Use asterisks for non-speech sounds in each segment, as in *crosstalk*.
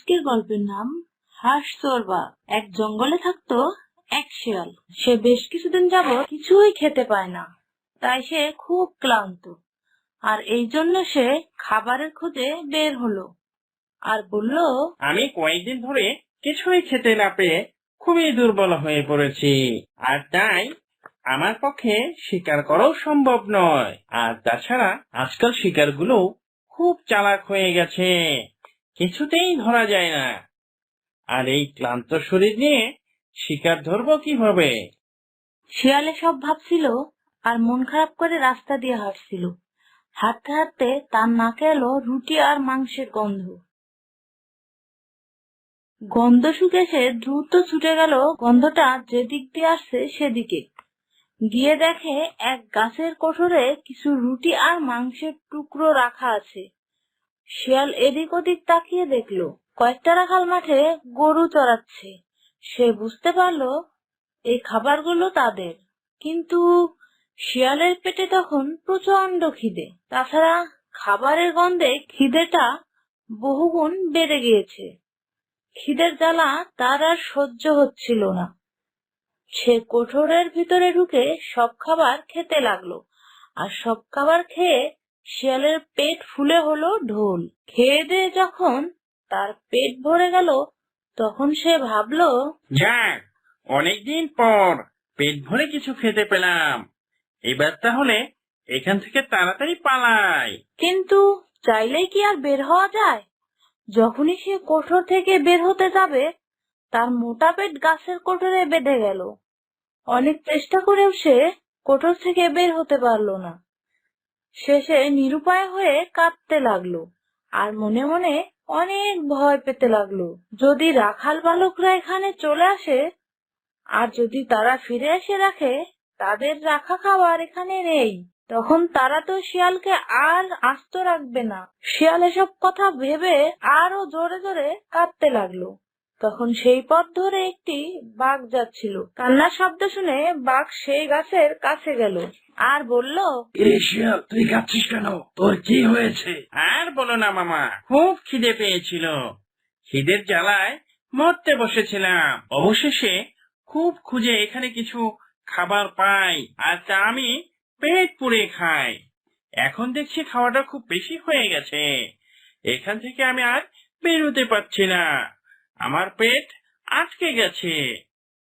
আজকের গল্পের নাম হাঁস চোরবা এক জঙ্গলে থাকতো এক শিয়াল। সে বেশ কিছুদিন যাবত কিছুই খেতে পায় না। তাই সে খুব ক্লান্ত। আর এই জন্য সে খাবারের খোঁজে বের হলো। আর বলল, আমি কয়েকদিন ধরে কিছুই খেতে না পেয়ে খুবই দুর্বল হয়ে পড়েছি। আর তাই আমার পক্ষে শিকার করাও সম্ভব নয়। আর তাছাড়া আজকাল শিকারগুলো খুব চালাক হয়ে গেছে। কিছুতেই ধরা যায় না। আর এই ক্লান্ত শরীর নিয়ে শিকার ধরবো কীভাবে? শিয়ালে সব ভাবছিল আর মন খারাপ করে রাস্তা দিয়ে হাঁটছিল। হাঁটতে হাঁটতে তার নাকে এলো রুটি আর মাংসের গন্ধ। গন্ধ শুকে সে দ্রুত ছুটে গেল, গন্ধটা যেদিক দিয়ে আসছে সেদিকে। গিয়ে দেখে এক গাছের কোঠরে কিছু রুটি আর মাংসের টুকরো রাখা আছে। শিয়াল এদিক ওদিক তাকিয়ে দেখল, কয়েকটা রাখাল মাঠে গরু চড়াচ্ছে। সে বুঝতে পারল এই খাবারগুলো তাদের, কিন্তু শিয়ালের পেটে তখন প্রচণ্ড খিদে। তাছাড়া খাবারের গন্ধে খিদেটা বহুগুণ বেড়ে গিয়েছে। খিদের জ্বালা তার আর সহ্য হচ্ছিল না। সে কোঠরের ভিতরে ঢুকে সব খাবার খেতে লাগল, আর সব খাবার খেয়ে শিয়ালের পেট ফুলে হলো ঢোল। খেয়ে দিয়ে যখন তার পেট ভরে গেল, তখন সে ভাবলো, যাক, অনেকদিন পর পেট ভরে কিছু খেতে পেলাম। এবার তাহলে এখান থেকে তাড়াতাড়ি পালাই। কিন্তু চাইলেই কি আর বের হওয়া যায়? যখনই সে কোঠর থেকে বের হতে যাবে, তার মোটা পেট গাছের কোঠরে বেঁধে গেল। অনেক চেষ্টা করেও সে কোঠর থেকে বের হতে পারল না। শেষে নিরুপায় হয়ে কাঁদতে লাগল। আর মনে মনে অনেক ভয় পেতে লাগল। যদি রাখাল বালকরা এখানে চলে আসে, আর যদি তারা ফিরে এসে রাখে, তাদের রাখা খাবার এখানে নেই। তখন তারা তো শিয়ালকে আর আস্ত রাখবে না। শিয়াল এসব কথা ভেবে আরও জোরে জোরে কাঁদতে লাগল। তখন সেই পথ ধরে একটি বাঘ যাচ্ছিল। কান্নার শব্দ শুনে বাঘ সেই গাছের কাছে গেল। আর বলল তুই কাঁদছিস কেন? তোর কি হয়েছে? আর বলো না মামা খুব খিদে পেয়েছিল। খিদের জ্বালায় মরতে বসেছিলাম। অবশেষে খুব খুঁজে এখানে কিছু খাবার পাই আর তা আমি পেট পুড়ে খাই। এখন দেখছি খাওয়াটা খুব বেশি হয়ে গেছে। এখান থেকে আমি আর বেরোতে পারছি না। আমার পেট আটকে গেছে।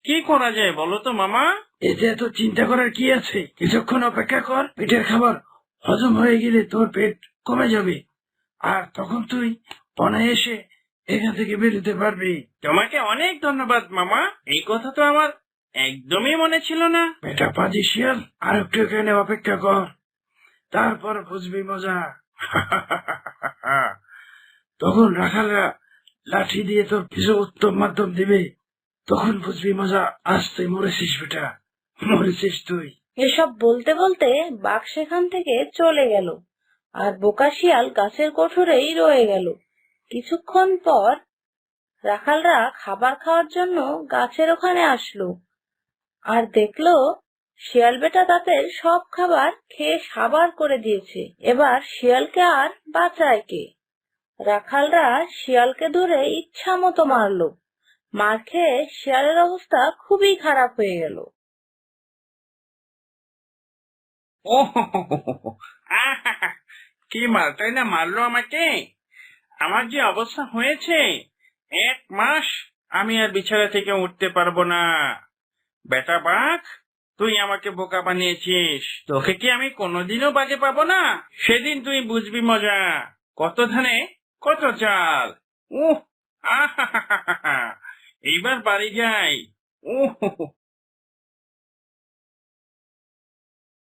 কি করা যায় বলো তো মামা? এতে এত চিন্তা করার কি আছে? কিছুক্ষণ অপেক্ষা কর পেটের খাবার হজম হয়ে গেলে তোর পেট কমে যাবে। আর তখন তুই অনায়াসে এখান থেকে বেরোতে পারবি। তোমাকে অনেক ধন্যবাদ মামা। এই কথা তো আমার একদমই মনে ছিল না। বেটা পাজি শিয়াল আর একটু এখানে অপেক্ষা কর। তারপর বুঝবি মজা। *laughs* তখন রাখালরা লাঠি দিয়ে তোর কিছু উত্তম মাধ্যম দিবে, তখন বুঝবি মজা আজ তুই মরেছিস বেটা, মরেছিস তুই। এসব বলতে বলতে বাঘ সেখান থেকে চলে গেল, আর বোকা শিয়াল গাছের কোঠরেই রয়ে গেল। কিছুক্ষণ পর রাখালরা খাবার খাওয়ার জন্য গাছের ওখানে আসলো, আর দেখল শিয়াল বেটা তাদের সব খাবার খেয়ে সাবার করে দিয়েছে। এবার শিয়ালকে আর বাঁচায় কে? রাখালরা শিয়ালকে ধরে ইচ্ছা মতো মারলো। মার খেয়ে শিয়ালের অবস্থা খুবই খারাপ হয়ে গেল। *laughs* কি মারটাই না মারলো আমাকে? আমার যে অবস্থা হয়েছে, এক মাস আমি আর বিছানা থেকে উঠতে পারব না। বেটা বাঘ, তুই আমাকে বোকা বানিয়েছিস। তোকে কি আমি কোনোদিনও বাজে পাবো না? সেদিন তুই বুঝবি মজা। কত ধানে কত চাল? উহ আহা! এইবার বাড়ি যাই। উহ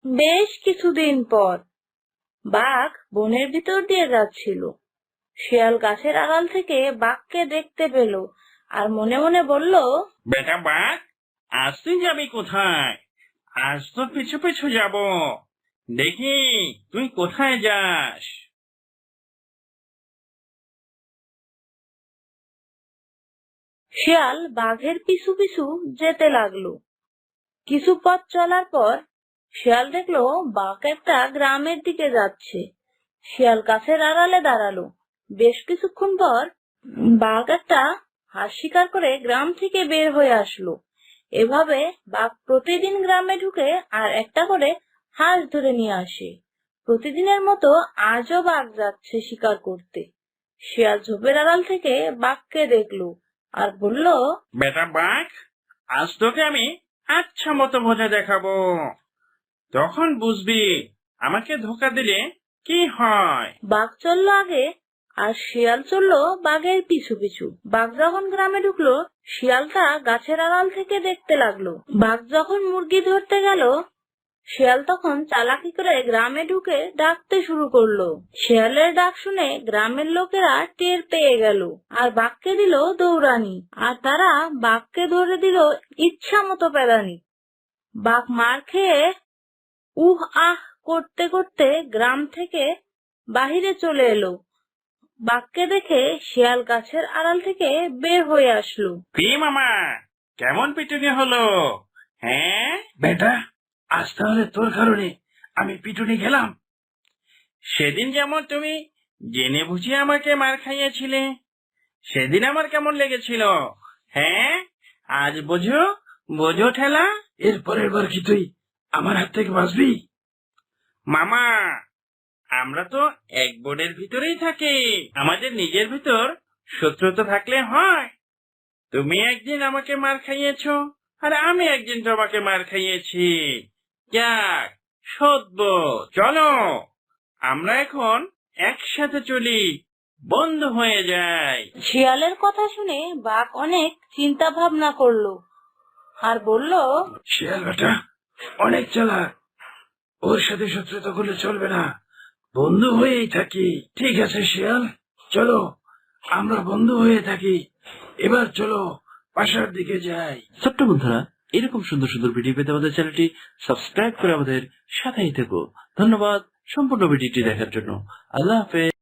বেশ কিছুদিন পর বাঘ বনের ভিতর দিয়ে যাচ্ছিল। শিয়াল গাছের আড়াল থেকে বাঘকে দেখতে পেল আর মনে মনে বলল বেটা বাঘ আজ তুই যাবি কোথায়? আজ তো পিছু পিছু যাব। দেখি তুই কোথায় যাস? শিয়াল বাঘের পিছু পিছু যেতে লাগল। কিছু পথ চলার পর শিয়াল দেখল বাঘ একটা গ্রামের দিকে যাচ্ছে। শিয়াল গাছের আড়ালে দাঁড়াল। বেশ কিছুক্ষণ পর বাঘ একটা হাঁস শিকার করে গ্রাম থেকে বের হয়ে আসলো। এভাবে বাঘ প্রতিদিন গ্রামে ঢুকে আর একটা করে হাঁস ধরে নিয়ে আসে। প্রতিদিনের মতো আজও বাঘ যাচ্ছে শিকার করতে। শিয়াল ঝোপের আড়াল থেকে বাঘকে দেখল। আর বলল বেটা বাঘ আজ তোকে আমি আচ্ছা মতো ভোজা দেখাবো। তখন বুঝবি আমাকে ধোকা দিলে কি হয়? বাঘ চলল আগে আর শিয়াল চলল বাঘের পিছু পিছু। বাঘ যখন গ্রামে ঢুকলো শিয়ালটা গাছের আড়াল থেকে দেখতে লাগল। বাঘ যখন মুরগি ধরতে গেল শিয়াল তখন চালাকি করে গ্রামে ঢুকে ডাকতে শুরু করল। শিয়ালের ডাক শুনে গ্রামের লোকেরা টের পেয়ে গেল আর বাঘকে দিল দৌড়ানি আর তারা বাঘকে ধরে দিল ইচ্ছা মতো পেদানি বাঘ মার খেয়ে উহ আহ করতে করতে গ্রাম থেকে বাহিরে চলে এলো। বাঘকে দেখে শিয়াল গাছের আড়াল থেকে বের হয়ে আসলো। কি মামা? কেমন পিটুনি হলো? হ্যাঁ? বেটা আজ তাহলে তোর কারণে আমি পিটুনি খেলাম সেদিন যেমন তুমি জেনে বুঝে আমাকে মার খাইয়েছিলে সেদিন আমার কেমন লেগেছিল হ্যাঁ? আজ বোঝো বোঝো ঠেলা। এর পরের বার কি তুই আমার হাত থেকে বাঁচবি? মামা আমরা তো এক বোর্ডের ভিতরেই থাকি আমাদের নিজের ভিতর শত্রুতা থাকলে হয়। তুমি একদিন আমাকে মার খাইয়েছ আর আমি একদিন তোমাকে মার খাইয়েছি। যাক সদ্য চলো। আমরা এখন একসাথে চলি বন্ধ হয়ে যায়। শিয়ালের কথা শুনে বাঘ অনেক চিন্তা ভাবনা করল আর বলল শিয়াল বেটা অনেক চালাক। ওর সাথে শত্রুতা করলে চলবে না। বন্ধু হয়েই থাকি। ঠিক আছে শিয়াল চলো। আমরা বন্ধু হয়ে থাকি। এবার চলো পাশার দিকে যাই। ছোট্ট বন্ধুরা এরকম সুন্দর সুন্দর ভিডিও পেতে আমাদের চ্যানেলটি সাবস্ক্রাইব করে আমাদের সাথেই থেকো। ধন্যবাদ। সম্পূর্ণ ভিডিওটি দেখার জন্য। আল্লাহ হাফেজ।